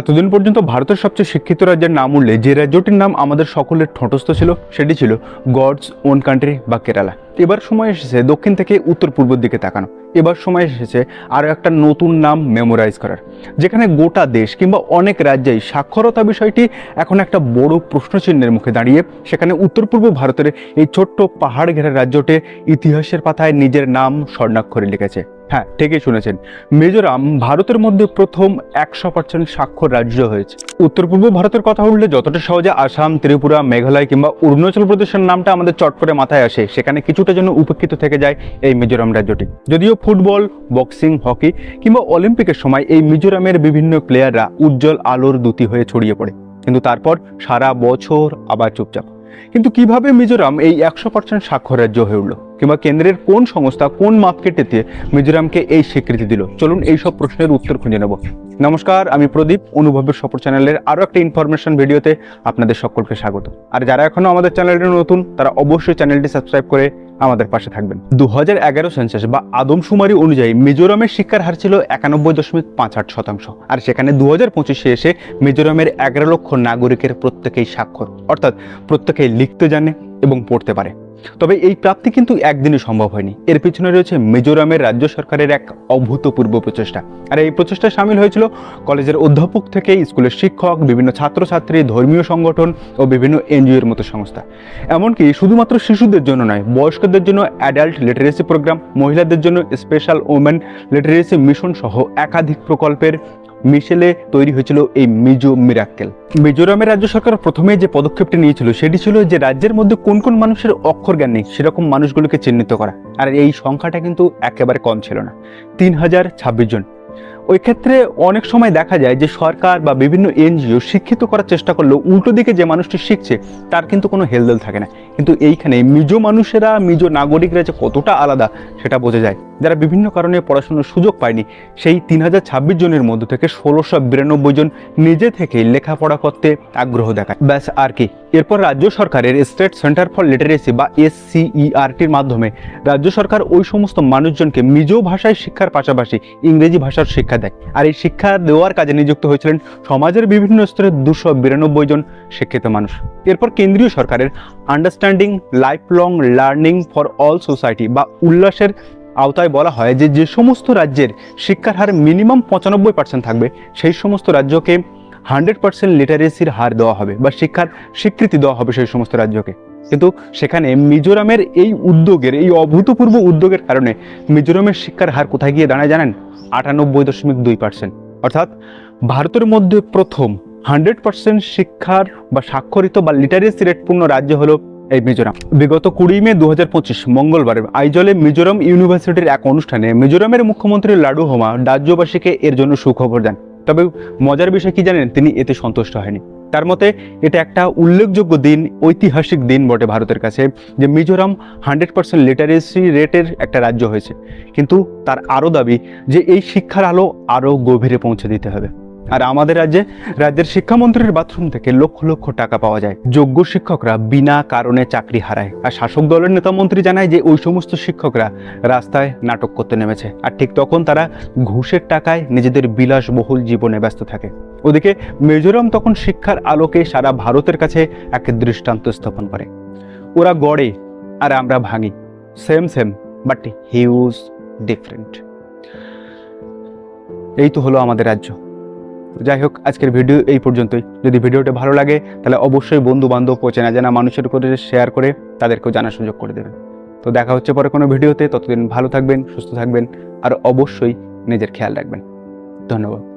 এতদিন পর্যন্ত ভারতের সবচেয়ে শিক্ষিত রাজ্যের নাম উঠলে যে রাজ্যটির নাম আমাদের সকলের ঠোঁটস্থ ছিল, সেটি ছিল গডস, ওন কান্ট্রি বা কেরালা। এবার সময় এসেছে দক্ষিণ থেকে উত্তর পূর্বের দিকে তাকানো। এবার সময় এসেছে আরও একটা নতুন নাম মেমোরাইজ করার। যেখানে গোটা দেশ কিংবা অনেক রাজ্যেই সাক্ষরতা বিষয়টি এখন একটা বড় প্রশ্নচিহ্নের মুখে দাঁড়িয়ে, সেখানে উত্তর পূর্ব ভারতের এই ছোট্ট পাহাড় ঘেরা রাজ্যটি ইতিহাসের পাতায় নিজের নাম স্বর্ণাক্ষরে লিখেছে। হ্যাঁ ঠিকই শুনেছেন। মিজোরাম ভারতের মধ্যে প্রথম একশো পার্সেন্ট স্বাক্ষর রাজ্য হয়েছে। উত্তর পূর্ব ভারতের কথা উঠলে যতটা সহজে আসাম, ত্রিপুরা, মেঘালয় কিংবা অরুণাচল প্রদেশের নামটা আমাদের চট করে মাথায় আসে, সেখানে কিছুটা যেন উপেক্ষিত থেকে যায় এই মিজোরাম রাজ্যটি। যদিও ফুটবল, বক্সিং, হকি কিংবা অলিম্পিকের সময় এই মিজোরামের বিভিন্ন প্লেয়াররা উজ্জ্বল আলোর দ্যুতি হয়ে ছড়িয়ে পড়ে। কিন্তু তারপর সারা বছর আবার চুপচাপ। কিন্তু কীভাবে মিজোরাম এই একশো পার্সেন্ট স্বাক্ষর রাজ্য হয়ে উঠল? কিংবা কেন্দ্রের কোন সংস্থা কোন মাপকেটেতে মিজোরামকে এই স্বীকৃতি দিল? চলুন এই সব প্রশ্নের উত্তর খুঁজে নেব। নমস্কার, আমি প্রদীপ, অনুভবের সফর চ্যানেলের আরও একটা ইনফরমেশন ভিডিওতে আপনাদের সকলকে স্বাগত। আর যারা এখনও আমাদের চ্যানেলটি নতুন, তারা অবশ্যই চ্যানেলটি সাবস্ক্রাইব করে আমাদের পাশে থাকবেন। দু হাজার এগারো সেন্সাস বা আদমশুমারি অনুযায়ী মিজোরামের শিক্ষার হার ছিল একানব্বই দশমিক পাঁচ আট শতাংশ আর সেখানে দু হাজার পঁচিশে এসে মিজোরামের এগারো লক্ষ নাগরিকের প্রত্যেকেই স্বাক্ষর, অর্থাৎ প্রত্যেকেই লিখতে জানে এবং পড়তে পারে। তবে এই প্রাপ্তি কিন্তু একদিনই সম্ভব হয়নি। এর পিছনে রয়েছে মিজোরামের রাজ্য সরকারের এক অভূতপূর্ব প্রচেষ্টা। আর এই প্রচেষ্টায় সামিল হয়েছিল কলেজের অধ্যাপক থেকে স্কুলের শিক্ষক, বিভিন্ন ছাত্রছাত্রী, ধর্মীয় সংগঠন ও বিভিন্ন এনজিওর মতো সংস্থা। এমনকি শুধুমাত্র শিশুদের জন্য নয়, বয়স্কদের জন্য অ্যাডাল্ট লিটারেসি প্রোগ্রাম মহিলাদের জন্য স্পেশাল ওমেন লিটারেসি মিশন সহ একাধিক প্রকল্পের মিশেলে তৈরি হয়েছিল এই মিজো মিরাক্কেল। মিজোরামের রাজ্য সরকার প্রথমে যে পদক্ষেপটি নিয়েছিল, সেটি ছিল যে রাজ্যের মধ্যে কোন কোন মানুষের অক্ষর জ্ঞান নেই, সেরকম মানুষগুলোকে চিহ্নিত করা। আর এই সংখ্যাটা কিন্তু একেবারে কম ছিল না, তিন হাজার ছাব্বিশ জন। ওই ক্ষেত্রে অনেক সময় দেখা যায় যে সরকার বা বিভিন্ন এনজিও শিক্ষিত করার চেষ্টা করলেও উল্টো দিকে যে মানুষটি শিখছে, তার কিন্তু কোনো হেলদোল থাকে না। কিন্তু এইখানে মিজো মানুষেরা, মিজো নাগরিকরা যে কতটা আলাদা, সেটা বোঝা যায়। যারা বিভিন্ন কারণে পড়াশোনার সুযোগ পায়নি, সেই তিন হাজার ছাব্বিশ জনের মধ্য থেকে ষোলোশো বিরানব্বই জন নিজে থেকেই লেখাপড়া করতে আগ্রহ দেখায়। ব্যাস, আর কি। এরপর রাজ্য সরকারের স্টেট সেন্টার ফর লিটারেসি বা এসসিইআরটির মাধ্যমে রাজ্য সরকার ওই সমস্ত মানুষজনকে মিজো ভাষায় শিক্ষার পাশাপাশি ইংরেজি ভাষার শিক্ষা দেয়। আর এই শিক্ষা দেওয়ার কাজে নিযুক্ত হয়েছিলেন সমাজের বিভিন্ন স্তরের দুশো বিরানব্বই জন শিক্ষিত মানুষ। এরপর কেন্দ্রীয় সরকারের understanding life long learning for all society বা উল্লাসের আওতায় বলা হয় যে যে সমস্ত রাজ্যের শিক্ষার হার মিনিমাম পঁচানব্বই পার্সেন্ট থাকবে, সেই সমস্ত রাজ্যকে হান্ড্রেড পার্সেন্ট লিটারেসির হার দেওয়া হবে বা শিক্ষার স্বীকৃতি দেওয়া হবে সেই সমস্ত রাজ্যকে। কিন্তু সেখানে মিজোরামের এই উদ্যোগের, এই অভূতপূর্ব উদ্যোগের কারণে মিজোরামের শিক্ষার হার কোথায় গিয়ে দাঁড়ায় জানেন? আটানব্বই দশমিক দুই পার্সেন্ট অর্থাৎ ভারতের মধ্যে প্রথম হান্ড্রেড পার্সেন্ট শিক্ষার বা স্বাক্ষরিত বা লিটারেসি রেটপূর্ণ রাজ্য হলো এই মিজোরাম। বিগত কুড়ি মে দু হাজার পঁচিশ মঙ্গলবার আইজলে মিজোরাম ইউনিভার্সিটির এক অনুষ্ঠানে মিজোরামের মুখ্যমন্ত্রী লাডু হোমা রাজ্যবাসীকে এর জন্য সুখবর দেন। তবে মজার বিষয় কি জানেন, তিনি এতে সন্তুষ্ট হয়নি। তার মতে, এটা একটা উল্লেখযোগ্য দিন, ঐতিহাসিক দিন বটে ভারতের কাছে, যে মিজোরাম হান্ড্রেড পার্সেন্ট লিটারেসি রেটের একটা রাজ্য হয়েছে। কিন্তু তার আরও দাবি যে এই শিক্ষার আলো আরও গভীরে পৌঁছে দিতে হবে। আর আমাদের রাজ্যে রাজ্যের শিক্ষামন্ত্রীর বাথরুম থেকে লক্ষ লক্ষ টাকা পাওয়া যায়। যোগ্য শিক্ষকরা বিনা কারণে চাকরি হারায়। আর শাসক দলের নেতা মন্ত্রী জানায় যে ওই সমস্ত শিক্ষকরা রাস্তায় নাটক করতে নেমেছে। আর ঠিক তখন তারা ঘুষের টাকায় নিজেদের বিলাসবহুল জীবনে ব্যস্ত থাকে। ওদিকে মিজোরাম তখন শিক্ষার আলোকে সারা ভারতের কাছে এক দৃষ্টান্ত স্থাপন করে। ওরা গড়ে আর আমরা ভাঙি। Same same, but huge different. এই তো হলো আমাদের রাজ্য। যাই হোক, আজকের ভিডিও এই পর্যন্তই। যদি ভিডিওটা ভালো লাগে, তাহলে অবশ্যই বন্ধু বান্ধব ও চেনা জানা মানুষের করে শেয়ার করে তাদেরকেও জানার সুযোগ করে দেবেন। তো দেখা হচ্ছে পরে কোনো ভিডিওতে। ততদিন ভালো থাকবেন, সুস্থ থাকবেন, আর অবশ্যই নিজের খেয়াল রাখবেন। ধন্যবাদ।